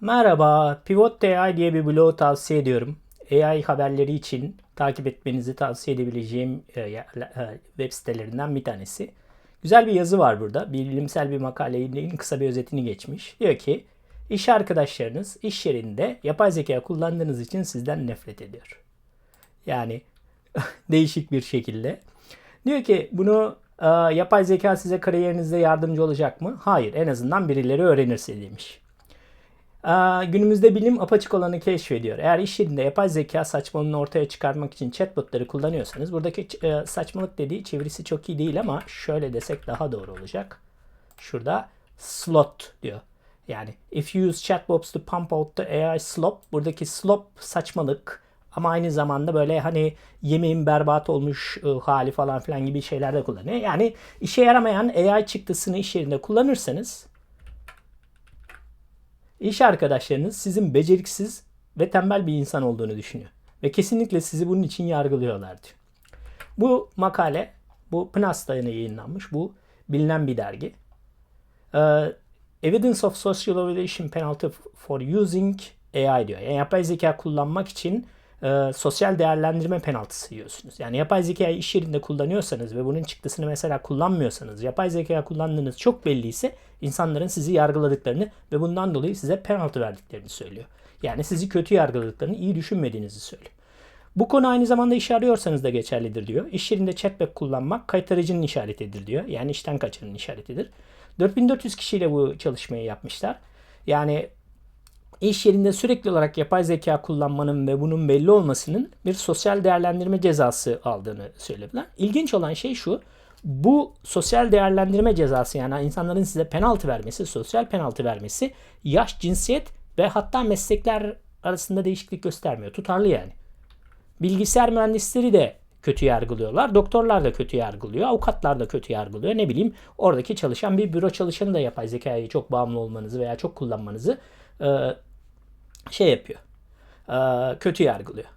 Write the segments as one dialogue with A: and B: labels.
A: Merhaba, Pivot AI diye bir blog tavsiye ediyorum. AI haberleri için takip etmenizi tavsiye edebileceğim e, e, web sitelerinden bir tanesi. Güzel bir yazı var burada. Bilimsel bir makalenin kısa bir özetini geçmiş. Diyor ki, iş arkadaşlarınız iş yerinde yapay zeka kullandığınız için sizden nefret ediyor. Yani değişik bir şekilde. Diyor ki bunu e, yapay zeka size kariyerinizde yardımcı olacak mı? Hayır, en azından birileri öğrenirse demiş. Günümüzde bilim apaçık olanı keşfediyor. Eğer iş yerinde yapay zeka saçmalığını ortaya çıkarmak için chatbotları kullanıyorsanız buradaki e, saçmalık dediği çevirisi çok iyi değil ama şöyle desek daha doğru olacak. Şurada slot diyor. Yani if you use chatbots to pump out the AI slop buradaki slop saçmalık ama aynı zamanda böyle hani yemeğin berbat olmuş e, hali falan filan gibi şeyler de kullanıyor. Yani işe yaramayan AI çıktısını iş yerinde kullanırsanız İş arkadaşlarınız sizin beceriksiz ve tembel bir insan olduğunu düşünüyor. Ve kesinlikle sizi bunun için yargılıyorlar. Bu makale, bu yine yayınlanmış. Bu bilinen bir dergi. Ee, Evidence of Social Evaluation Penalty for Using AI diyor. Yani yapay zeka kullanmak için e, sosyal değerlendirme penaltısı yiyorsunuz. Yani yapay zekayı iş yerinde kullanıyorsanız ve bunun çıktısını mesela kullanmıyorsanız, yapay zeka kullandığınız çok belliyse insanların sizi yargıladıklarını ve bundan dolayı size penaltı verdiklerini söylüyor. Yani sizi kötü yargıladıklarını, iyi düşünmediğinizi söylüyor. Bu konu aynı zamanda iş arıyorsanız da geçerlidir diyor. İş yerinde chatbot kullanmak kaytarıcının işaretidir diyor. Yani işten kaçırının işaretidir. 4400 kişiyle bu çalışmayı yapmışlar. Yani iş yerinde sürekli olarak yapay zeka kullanmanın ve bunun belli olmasının bir sosyal değerlendirme cezası aldığını söylediler. İlginç olan şey şu. Bu sosyal değerlendirme cezası yani insanların size penaltı vermesi, sosyal penaltı vermesi yaş, cinsiyet ve hatta meslekler arasında değişiklik göstermiyor. Tutarlı yani. Bilgisayar mühendisleri de kötü yargılıyorlar. Doktorlar da kötü yargılıyor. Avukatlar da kötü yargılıyor. Ne bileyim oradaki çalışan bir büro çalışanı da yapay zekayı çok bağımlı olmanızı veya çok kullanmanızı şey yapıyor. E, kötü yargılıyor.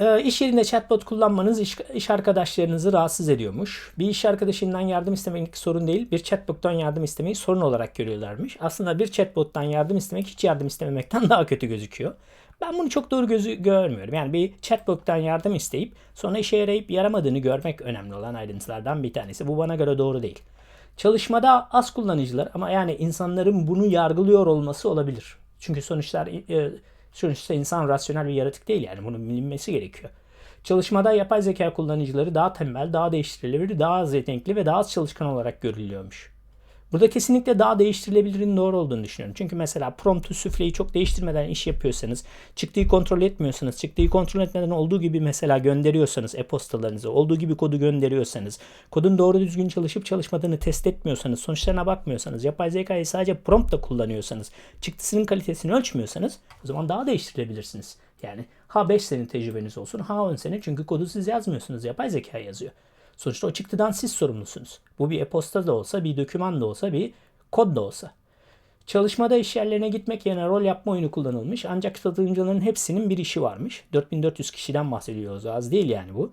A: E, iş yerinde chatbot kullanmanız iş, iş arkadaşlarınızı rahatsız ediyormuş. Bir iş arkadaşından yardım istemek sorun değil. Bir chatbot'tan yardım istemeyi sorun olarak görüyorlarmış. Aslında bir chatbot'tan yardım istemek hiç yardım istememekten daha kötü gözüküyor. Ben bunu çok doğru gözü görmüyorum. Yani bir chatbot'tan yardım isteyip sonra işe yarayıp yaramadığını görmek önemli olan ayrıntılardan bir tanesi. Bu bana göre doğru değil. Çalışmada az kullanıcılar ama yani insanların bunu yargılıyor olması olabilir. Çünkü sonuçlar e, sonuçta insan rasyonel bir yaratık değil yani bunun bilinmesi gerekiyor. Çalışmada yapay zeka kullanıcıları daha tembel, daha değiştirilebilir, daha az yetenekli ve daha az çalışkan olarak görülüyormuş. Burada kesinlikle daha değiştirilebilirin doğru olduğunu düşünüyorum. Çünkü mesela promptu süfleyi çok değiştirmeden iş yapıyorsanız, çıktığı kontrol etmiyorsanız, çıktığı kontrol etmeden olduğu gibi mesela gönderiyorsanız e-postalarınızı, olduğu gibi kodu gönderiyorsanız, kodun doğru düzgün çalışıp çalışmadığını test etmiyorsanız, sonuçlarına bakmıyorsanız, yapay zekayı sadece promptla kullanıyorsanız, çıktısının kalitesini ölçmüyorsanız o zaman daha değiştirebilirsiniz. Yani ha 5 sene tecrübeniz olsun, ha 10 sene çünkü kodu siz yazmıyorsunuz, yapay zeka yazıyor. Sonuçta o çıktıdan siz sorumlusunuz. Bu bir e-posta da olsa, bir doküman da olsa, bir kod da olsa. Çalışmada iş yerlerine gitmek yerine rol yapma oyunu kullanılmış. Ancak katılımcıların hepsinin bir işi varmış. 4400 kişiden bahsediyoruz. Az değil yani bu.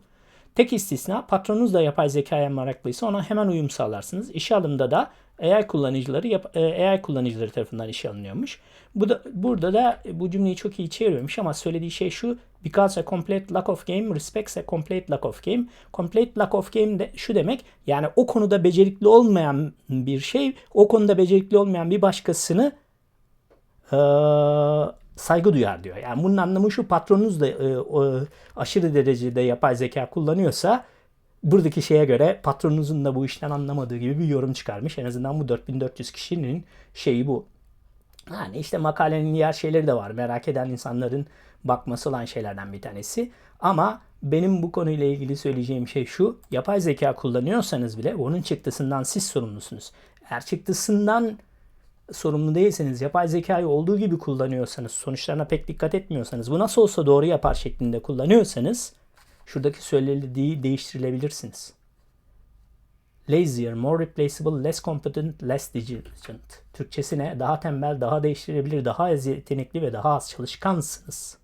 A: Tek istisna patronunuz da yapay zekaya meraklıysa ona hemen uyum sağlarsınız. İşe alımda da AI kullanıcıları yap- e, AI kullanıcıları tarafından işe alınıyormuş. Bu da, burada da bu cümleyi çok iyi çevirmemiş ama söylediği şey şu. Because a complete lack of game respects a complete lack of game. Complete lack of game de şu demek yani o konuda becerikli olmayan bir şey o konuda becerikli olmayan bir başkasını eee, saygı duyar diyor. Yani bunun anlamı şu patronunuz da e, o, aşırı derecede yapay zeka kullanıyorsa buradaki şeye göre patronunuzun da bu işten anlamadığı gibi bir yorum çıkarmış. En azından bu 4400 kişinin şeyi bu. Yani işte makalenin diğer şeyleri de var. Merak eden insanların bakması olan şeylerden bir tanesi. Ama benim bu konuyla ilgili söyleyeceğim şey şu. Yapay zeka kullanıyorsanız bile onun çıktısından siz sorumlusunuz. Eğer çıktısından sorumlu değilseniz, yapay zekayı olduğu gibi kullanıyorsanız, sonuçlarına pek dikkat etmiyorsanız, bu nasıl olsa doğru yapar şeklinde kullanıyorsanız, şuradaki söylediği değiştirilebilirsiniz. Lazier, more replaceable, less competent, less diligent. Türkçesi ne? Daha tembel, daha değiştirebilir, daha az yetenekli ve daha az çalışkansınız.